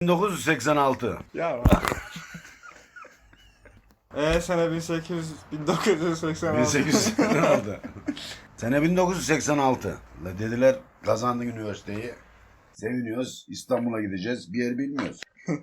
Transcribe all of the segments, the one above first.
1986. Ya Eee sene 1800, 1986. 1886. Sene 1986. La dediler kazandın üniversiteyi. Seviniyoruz. İstanbul'a gideceğiz. Bir yer bilmiyoruz.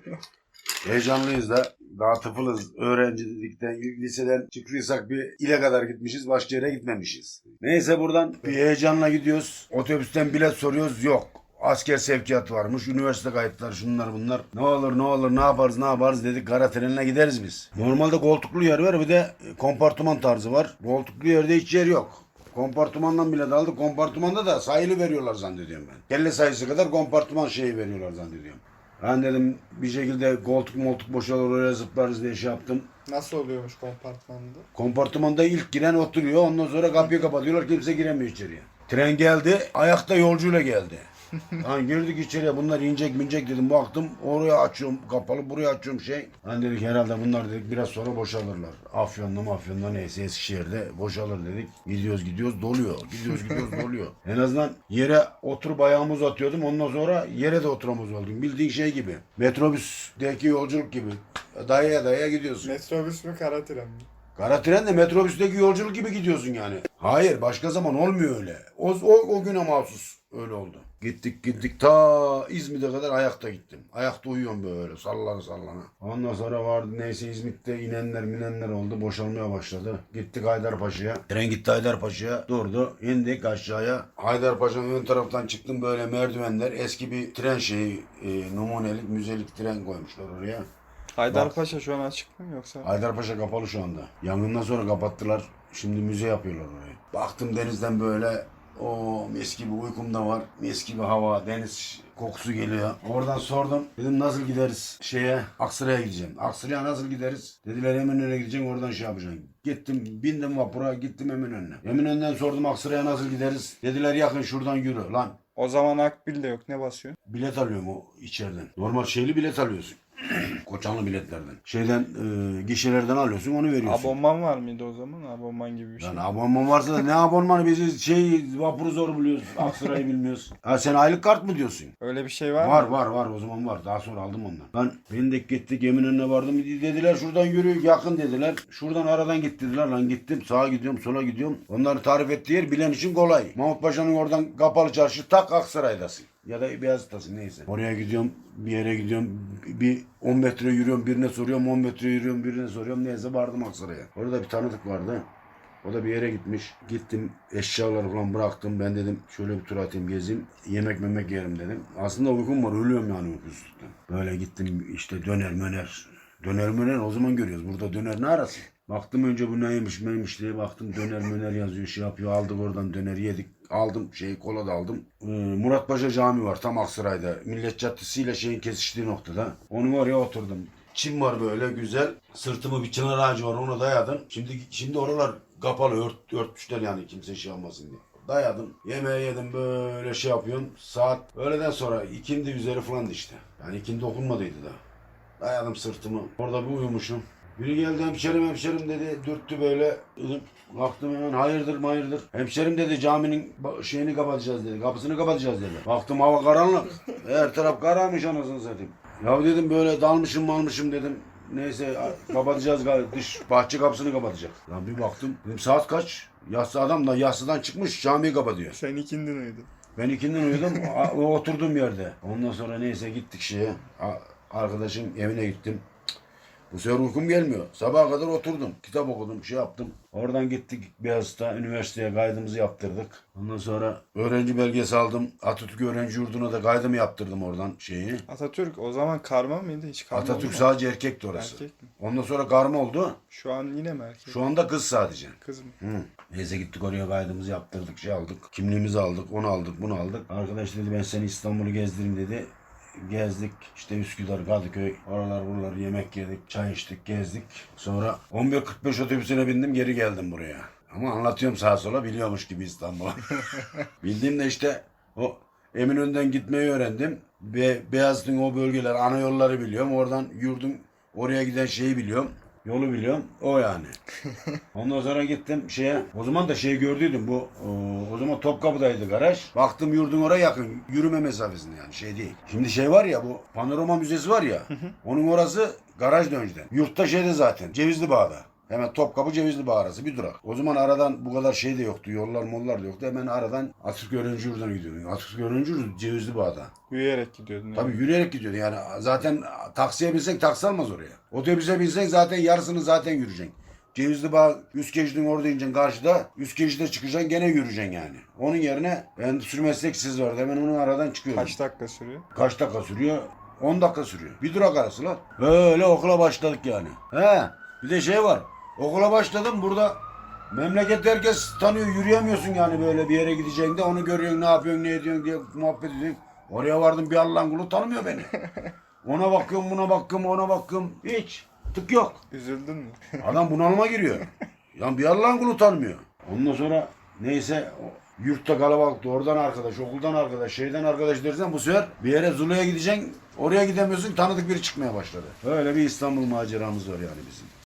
Heyecanlıyız da. Daha tıfılız. Öğrencilikten, liseden çıktıysak bir ile kadar gitmişiz. Başka yere gitmemişiz. Neyse buradan bir heyecanla gidiyoruz. Otobüsten bilet soruyoruz. Yok. Asker sevkiyatı varmış. Üniversite kayıtları şunlar bunlar. Ne olur ne olur ne yaparız ne yaparız dedik. Kara trenle gideriz biz. Normalde koltuklu yer var bir de kompartıman tarzı var. Koltuklu yerde hiç yer yok. Kompartımandan bile daldı. Kompartımanda da sayılı veriyorlar zannediyorum ben. Kelle sayısı kadar kompartıman şeyi veriyorlar zannediyorum. Ben dedim bir şekilde koltuk moltuk boşalır oraya zıplarız diye şey yaptım. Nasıl oluyormuş kompartmanda? Kompartımanda ilk giren oturuyor. Ondan sonra kapıyı kapatıyorlar. Kimse giremiyor içeriye. Tren geldi. Ayakta yolcuyla geldi. Hani girdik içeriye bunlar inecek minecek dedim. Baktım oraya açıyorum kapalı buraya açıyorum şey. Hani dedik herhalde bunlar dedik biraz sonra boşalırlar. Afyon'da mafyonda neyse Eskişehir'de boşalır dedik. Gidiyoruz gidiyoruz doluyor. Gidiyoruz gidiyoruz doluyor. En azından yere oturup ayağımı uzatıyordum. Ondan sonra yere de oturamaz oldum. Bildiğin şey gibi. Metrobüsteki yolculuk gibi. Dayaya dayaya gidiyorsun. Metrobüs mü kara tren mi? Kara tren de metrobüsteki yolculuk gibi gidiyorsun yani. Hayır başka zaman olmuyor öyle. O, o, o güne mahsus öyle oldu. Gittik gittik ta İzmit'e kadar ayakta gittim. Ayakta uyuyorum böyle sallana sallana. Ondan sonra vardı neyse İzmit'te inenler minenler oldu boşalmaya başladı. Gittik Haydarpaşa'ya. Tren gitti Haydarpaşa'ya durdu. indik aşağıya. Haydarpaşa'nın ön taraftan çıktım böyle merdivenler. Eski bir tren şeyi e, numunelik müzelik tren koymuşlar oraya. Haydarpaşa şu an açık mı yoksa? Haydarpaşa kapalı şu anda. Yangından sonra kapattılar. Şimdi müze yapıyorlar orayı. Baktım denizden böyle o mis gibi uykum da var. Mis gibi hava, deniz kokusu geliyor. Oradan sordum. Dedim nasıl gideriz şeye? Aksaray'a gideceğim. Aksaray'a nasıl gideriz? Dediler Eminönü'ne gideceksin oradan şey yapacaksın. Gittim bindim vapura gittim Eminönü'ne. Eminönü'nden sordum Aksaray'a nasıl gideriz? Dediler yakın şuradan yürü. Lan O zaman Akbil de yok. Ne basıyor? bilet alıyorum o içeriden. Normal şeyli bilet alıyorsun. Koçanlı biletlerden. Şeyden e, gişelerden alıyorsun onu veriyorsun. Abonman var mıydı o zaman? Abonman gibi bir şey. Yani abonman varsa da ne abonmanı biz şey vapuru zor biliyoruz. Aksaray'ı bilmiyoruz. Ha sen aylık kart mı diyorsun? Öyle bir şey var, Var mı? var var o zaman var. Daha sonra aldım ondan. Ben bindik gittik Eminönü'ne vardım. Dediler şuradan yürü yakın dediler. Şuradan aradan git dediler. Lan gittim sağa gidiyorum sola gidiyorum. Onları tarif ettiği yer bilen için kolay. Mahmut Paşa'nın oradan kapalı çarşı tak Aksaray'dasın. Ya da Beyazıt'tasın neyse. Oraya gidiyorum bir yere gidiyorum. Bir 10 metre yürüyorum birine soruyorum 10 metre yürüyorum birine soruyorum. Neyse vardım Aksaray'a. Orada bir tanıdık vardı. O da bir yere gitmiş. Gittim eşyaları falan bıraktım. Ben dedim şöyle bir tur atayım gezeyim. Yemek memek yerim dedim. Aslında uykum var. Ölüyorum yani uykusuzluktan. Böyle gittim işte döner möner. Döner möner o zaman görüyoruz. Burada döner ne arası? Baktım önce bu neymiş neymiş diye baktım döner möner yazıyor şey yapıyor. Aldık oradan döneri yedik. Aldım şeyi kola da aldım. Ee, Murat Paşa Camii var tam Aksaray'da. Millet Caddesi ile şeyin kesiştiği noktada. Onun oraya oturdum. Çim var böyle güzel. Sırtımı bir çınar ağacı var ona dayadım. Şimdi şimdi oralar kapalı ört, örtmüşler yani kimse şey almasın diye. Dayadım. Yemeği yedim böyle şey yapıyorum. Saat öğleden sonra ikindi üzeri falan işte. Yani ikindi okunmadıydı da. Dayadım sırtımı. Orada bir uyumuşum. Biri geldi hemşerim hemşerim dedi. Dürttü böyle. Baktım hemen hayırdır hayırdır. Hemşerim dedi caminin şeyini kapatacağız dedi. Kapısını kapatacağız dedi. Baktım hava karanlık. Her taraf kararmış anasını satayım. Ya dedim böyle dalmışım malmışım dedim. Neyse kapatacağız galiba. Dış bahçe kapısını kapatacak. Lan bir baktım. Dedim saat kaç? Yassı adam da yassıdan çıkmış camiyi kapatıyor. Sen ikindin uyudun. Ben ikindin uyudum. a- o oturduğum yerde. Ondan sonra neyse gittik şeye. Arkadaşım evine gittim. Bu sefer uykum gelmiyor. Sabaha kadar oturdum. Kitap okudum, şey yaptım. Oradan gittik Beyazıt'a, üniversiteye kaydımızı yaptırdık. Ondan sonra öğrenci belgesi aldım. Atatürk Öğrenci Yurdu'na da kaydımı yaptırdım oradan şeyi. Atatürk o zaman karma mıydı? Hiç karma Atatürk oldu sadece erkekti orası. Erkek mi? Ondan sonra karma oldu. Şu an yine mi erkek? Şu anda kız sadece. Kız mı? Hı. Neyse gittik oraya kaydımızı yaptırdık, şey aldık. Kimliğimizi aldık, onu aldık, bunu aldık. Arkadaş dedi ben seni İstanbul'u gezdireyim dedi. Gezdik işte Üsküdar, Kadıköy, oralar buralar yemek yedik, çay içtik, gezdik. Sonra 11.45 otobüsüne bindim geri geldim buraya. Ama anlatıyorum sağa sola biliyormuş gibi İstanbul'u. Bildiğim de işte o Eminönü'nden gitmeyi öğrendim. Be Beyazıt'ın o bölgeler, ana yolları biliyorum. Oradan yurdun oraya giden şeyi biliyorum. Yolu biliyorum. O yani. Ondan sonra gittim şeye. O zaman da şeyi gördüydüm bu. O, o zaman Topkapı'daydı garaj. Baktım yurdun oraya yakın. Yürüme mesafesinde yani şey değil. Şimdi şey var ya bu panorama müzesi var ya. onun orası garaj önceden. Yurtta şeyde zaten. Cevizli Bağ'da. Hemen Topkapı Cevizli Bağ arası bir durak. O zaman aradan bu kadar şey de yoktu. Yollar mollar da yoktu. Hemen aradan Atatürk Öğrenci Yurdu'na gidiyordun. Atatürk Öğrenci Yurdu Cevizli Bağ'da. Yürüyerek gidiyordun. Tabii yani. yürüyerek gidiyordu yani zaten taksiye binsek taksi almaz oraya. Otobüse binsek zaten yarısını zaten yürüyeceksin. Cevizli Bağ üst geçidin orada ineceksin karşıda. Üst geçide çıkacaksın gene yürüyeceksin yani. Onun yerine endüstri mesleksiz vardı. Hemen onun aradan çıkıyorum. Kaç dakika sürüyor? Kaç dakika sürüyor? 10 dakika sürüyor. Bir durak arası lan. Böyle okula başladık yani. He. Bir de şey var. Okula başladım burada memlekette herkes tanıyor. Yürüyemiyorsun yani böyle bir yere gideceğinde onu görüyorsun ne yapıyorsun ne ediyorsun diye muhabbet ediyorsun. Oraya vardım bir Allah'ın kulu tanımıyor beni. Ona bakıyorum buna bakıyorum ona bakıyorum. Hiç. Tık yok. Üzüldün mü? Adam bunalıma giriyor. Yani bir Allah'ın kulu tanımıyor. Ondan sonra neyse yurtta kalabalıktı. Oradan arkadaş, okuldan arkadaş, şeyden arkadaş dersen bu sefer bir yere Zulu'ya gideceksin. Oraya gidemiyorsun. Tanıdık biri çıkmaya başladı. Öyle bir İstanbul maceramız var yani bizim.